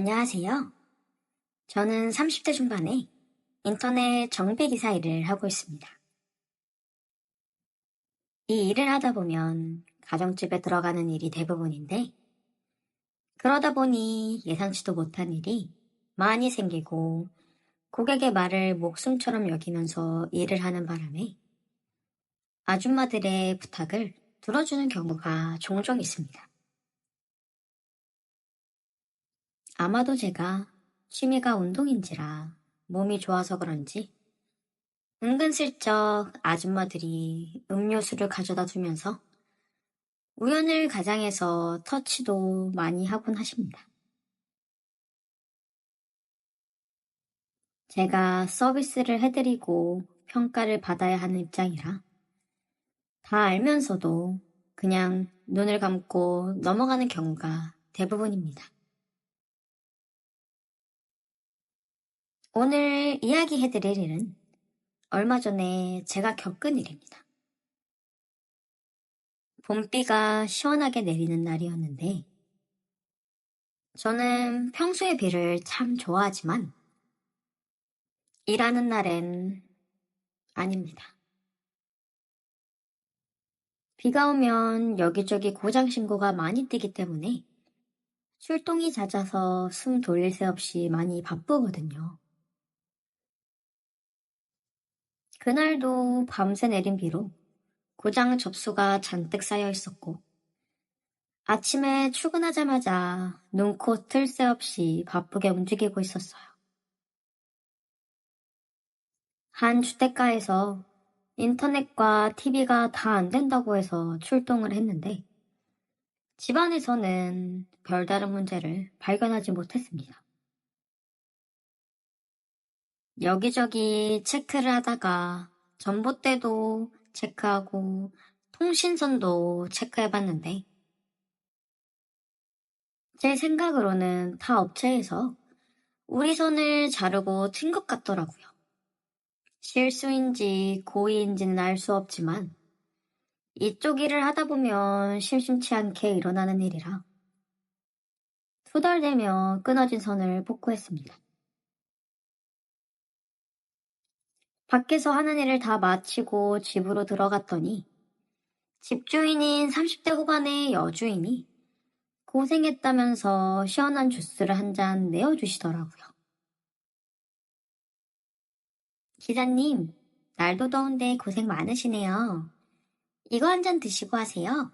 안녕하세요. 저는 30대 중반에 인터넷 정비 기사 일을 하고 있습니다. 이 일을 하다 보면 가정집에 들어가는 일이 대부분인데, 그러다 보니 예상치도 못한 일이 많이 생기고 고객의 말을 목숨처럼 여기면서 일을 하는 바람에 아줌마들의 부탁을 들어주는 경우가 종종 있습니다. 아마도 제가 취미가 운동인지라 몸이 좋아서 그런지 은근슬쩍 아줌마들이 음료수를 가져다 주면서 우연을 가장해서 터치도 많이 하곤 하십니다. 제가 서비스를 해드리고 평가를 받아야 하는 입장이라 다 알면서도 그냥 눈을 감고 넘어가는 경우가 대부분입니다. 오늘 이야기해드릴 일은 얼마 전에 제가 겪은 일입니다. 봄비가 시원하게 내리는 날이었는데, 저는 평소에 비를 참 좋아하지만, 일하는 날엔 아닙니다. 비가 오면 여기저기 고장 신고가 많이 뜨기 때문에 출동이 잦아서 숨 돌릴 새 없이 많이 바쁘거든요. 그날도 밤새 내린 비로 고장 접수가 잔뜩 쌓여 있었고, 아침에 출근하자마자 눈코 틀새 없이 바쁘게 움직이고 있었어요. 한 주택가에서 인터넷과 TV가 다 안 된다고 해서 출동을 했는데, 집안에서는 별다른 문제를 발견하지 못했습니다. 여기저기 체크를 하다가 전봇대도 체크하고 통신선도 체크해봤는데 제 생각으로는 타 업체에서 우리 선을 자르고 튄 것 같더라고요. 실수인지 고의인지는 알 수 없지만 이쪽 일을 하다 보면 심심치 않게 일어나는 일이라 투덜대며 끊어진 선을 복구했습니다. 밖에서 하는 일을 다 마치고 집으로 들어갔더니 집주인인 30대 후반의 여주인이 고생했다면서 시원한 주스를 한 잔 내어주시더라고요. 기사님, 날도 더운데 고생 많으시네요. 이거 한 잔 드시고 하세요.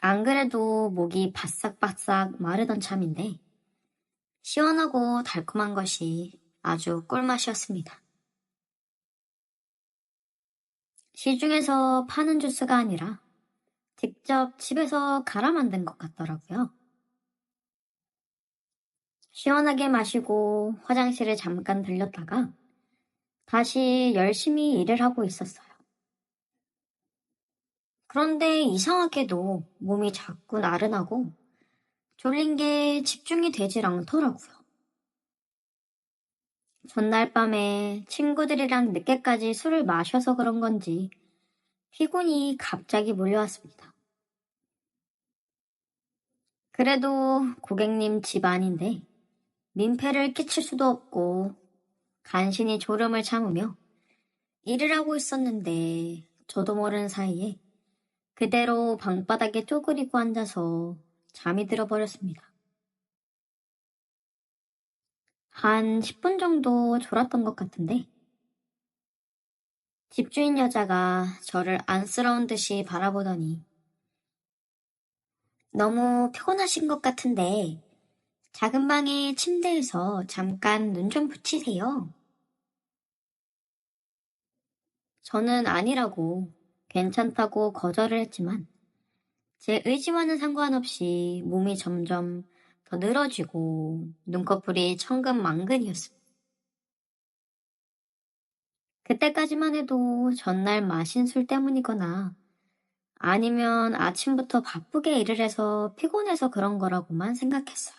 안 그래도 목이 바싹바싹 마르던 참인데 시원하고 달콤한 것이 아주 꿀맛이었습니다. 시중에서 파는 주스가 아니라 직접 집에서 갈아 만든 것 같더라고요. 시원하게 마시고 화장실에 잠깐 들렸다가 다시 열심히 일을 하고 있었어요. 그런데 이상하게도 몸이 자꾸 나른하고 졸린 게 집중이 되질 않더라고요. 전날 밤에 친구들이랑 늦게까지 술을 마셔서 그런 건지 피곤이 갑자기 몰려왔습니다. 그래도 고객님 집 아닌데 민폐를 끼칠 수도 없고 간신히 졸음을 참으며 일을 하고 있었는데 저도 모르는 사이에 그대로 방바닥에 쪼그리고 앉아서 잠이 들어버렸습니다. 한 10분 정도 졸았던 것 같은데, 집주인 여자가 저를 안쓰러운 듯이 바라보더니, 너무 피곤하신 것 같은데, 작은 방의 침대에서 잠깐 눈 좀 붙이세요. 저는 아니라고 괜찮다고 거절을 했지만, 제 의지와는 상관없이 몸이 점점 더 늘어지고 눈꺼풀이 천근만근이었습니다. 그때까지만 해도 전날 마신 술 때문이거나 아니면 아침부터 바쁘게 일을 해서 피곤해서 그런 거라고만 생각했어요.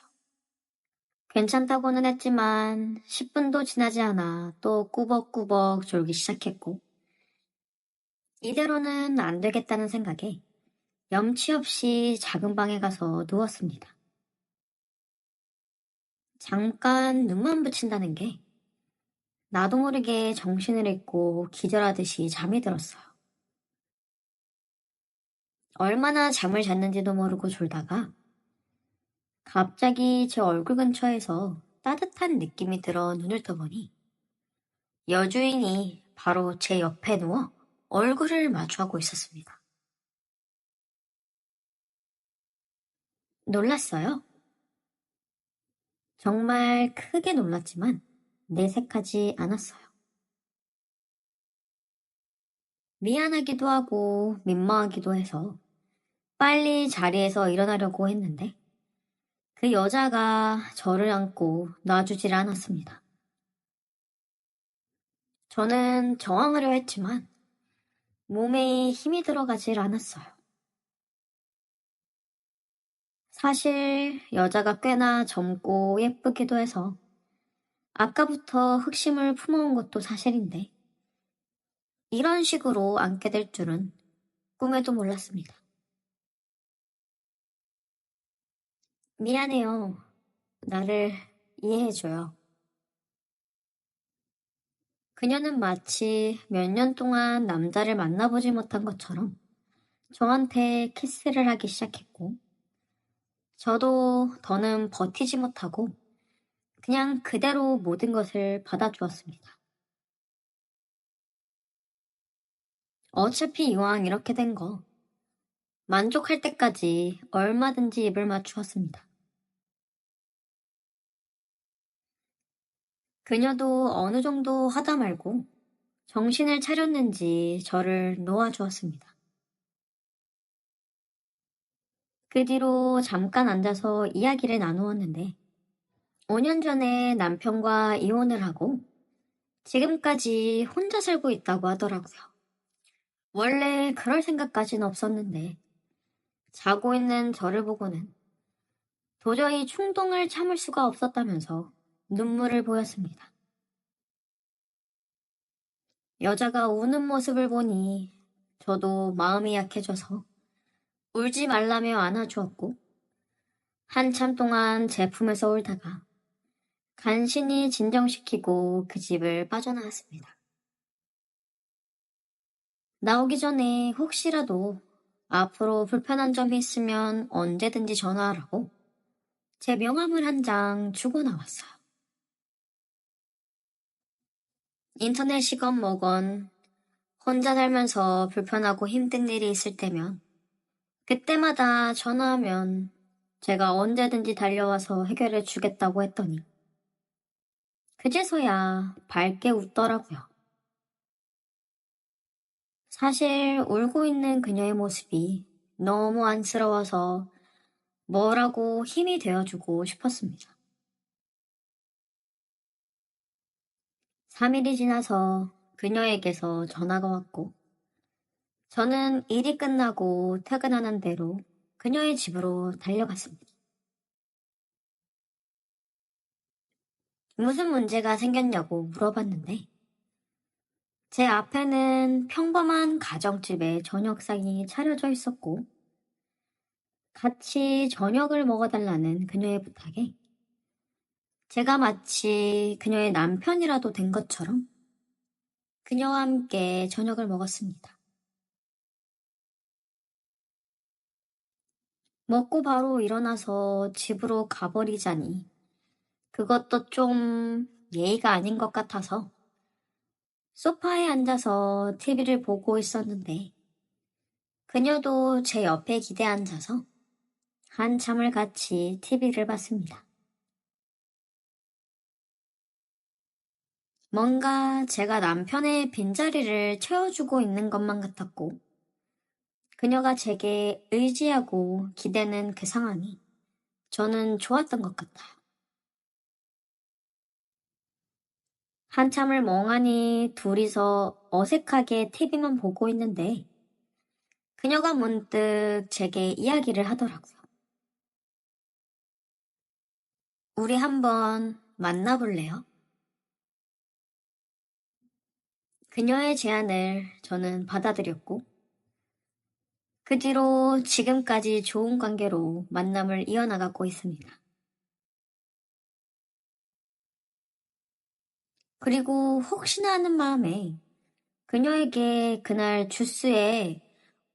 괜찮다고는 했지만 10분도 지나지 않아 또 꾸벅꾸벅 졸기 시작했고 이대로는 안 되겠다는 생각에 염치 없이 작은 방에 가서 누웠습니다. 잠깐 눈만 붙인다는 게 나도 모르게 정신을 잃고 기절하듯이 잠이 들었어요. 얼마나 잠을 잤는지도 모르고 졸다가 갑자기 제 얼굴 근처에서 따뜻한 느낌이 들어 눈을 떠보니 여주인이 바로 제 옆에 누워 얼굴을 마주하고 있었습니다. 놀랐어요. 정말 크게 놀랐지만 내색하지 않았어요. 미안하기도 하고 민망하기도 해서 빨리 자리에서 일어나려고 했는데 그 여자가 저를 안고 놔주질 않았습니다. 저는 저항하려 했지만 몸에 힘이 들어가질 않았어요. 사실 여자가 꽤나 젊고 예쁘기도 해서 아까부터 흑심을 품어온 것도 사실인데 이런 식으로 안게 될 줄은 꿈에도 몰랐습니다. 미안해요. 나를 이해해줘요. 그녀는 마치 몇 년 동안 남자를 만나보지 못한 것처럼 저한테 키스를 하기 시작했고, 저도 더는 버티지 못하고 그냥 그대로 모든 것을 받아주었습니다. 어차피 이왕 이렇게 된 거, 만족할 때까지 얼마든지 입을 맞추었습니다. 그녀도 어느 정도 하다 말고 정신을 차렸는지 저를 놓아주었습니다. 그 뒤로 잠깐 앉아서 이야기를 나누었는데 5년 전에 남편과 이혼을 하고 지금까지 혼자 살고 있다고 하더라고요. 원래 그럴 생각까지는 없었는데 자고 있는 저를 보고는 도저히 충동을 참을 수가 없었다면서 눈물을 보였습니다. 여자가 우는 모습을 보니 저도 마음이 약해져서 울지 말라며 안아주었고, 한참 동안 제 품에서 울다가 간신히 진정시키고 그 집을 빠져나왔습니다. 나오기 전에 혹시라도 앞으로 불편한 점이 있으면 언제든지 전화하라고 제 명함을 한 장 주고 나왔어요. 인터넷이건 뭐건 혼자 살면서 불편하고 힘든 일이 있을 때면 그때마다 전화하면 제가 언제든지 달려와서 해결해 주겠다고 했더니 그제서야 밝게 웃더라고요. 사실 울고 있는 그녀의 모습이 너무 안쓰러워서 뭐라고 힘이 되어주고 싶었습니다. 3일이 지나서 그녀에게서 전화가 왔고 저는 일이 끝나고 퇴근하는 대로 그녀의 집으로 달려갔습니다. 무슨 문제가 생겼냐고 물어봤는데 제 앞에는 평범한 가정집에 저녁상이 차려져 있었고 같이 저녁을 먹어달라는 그녀의 부탁에 제가 마치 그녀의 남편이라도 된 것처럼 그녀와 함께 저녁을 먹었습니다. 먹고 바로 일어나서 집으로 가버리자니 그것도 좀 예의가 아닌 것 같아서 소파에 앉아서 TV를 보고 있었는데 그녀도 제 옆에 기대 앉아서 한참을 같이 TV를 봤습니다. 뭔가 제가 남편의 빈자리를 채워주고 있는 것만 같았고 그녀가 제게 의지하고 기대는 그 상황이 저는 좋았던 것 같아요. 한참을 멍하니 둘이서 어색하게 TV만 보고 있는데 그녀가 문득 제게 이야기를 하더라고요. 우리 한번 만나볼래요? 그녀의 제안을 저는 받아들였고 그 뒤로 지금까지 좋은 관계로 만남을 이어나가고 있습니다. 그리고 혹시나 하는 마음에 그녀에게 그날 주스에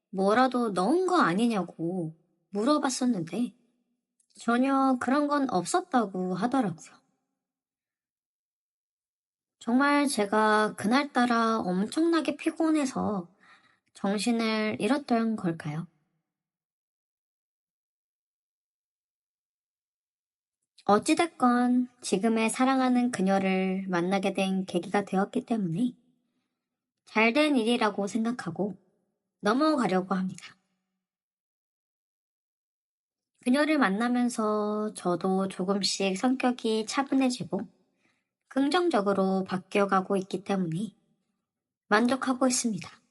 뭐라도 넣은 거 아니냐고 물어봤었는데 전혀 그런 건 없었다고 하더라고요. 정말 제가 그날따라 엄청나게 피곤해서 정신을 잃었던 걸까요? 어찌됐건 지금의 사랑하는 그녀를 만나게 된 계기가 되었기 때문에 잘 된 일이라고 생각하고 넘어가려고 합니다. 그녀를 만나면서 저도 조금씩 성격이 차분해지고 긍정적으로 바뀌어가고 있기 때문에 만족하고 있습니다.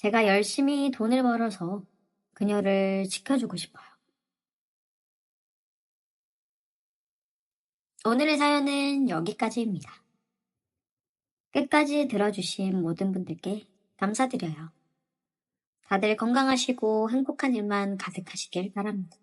제가 열심히 돈을 벌어서 그녀를 지켜주고 싶어요. 오늘의 사연은 여기까지입니다. 끝까지 들어주신 모든 분들께 감사드려요. 다들 건강하시고 행복한 일만 가득하시길 바랍니다.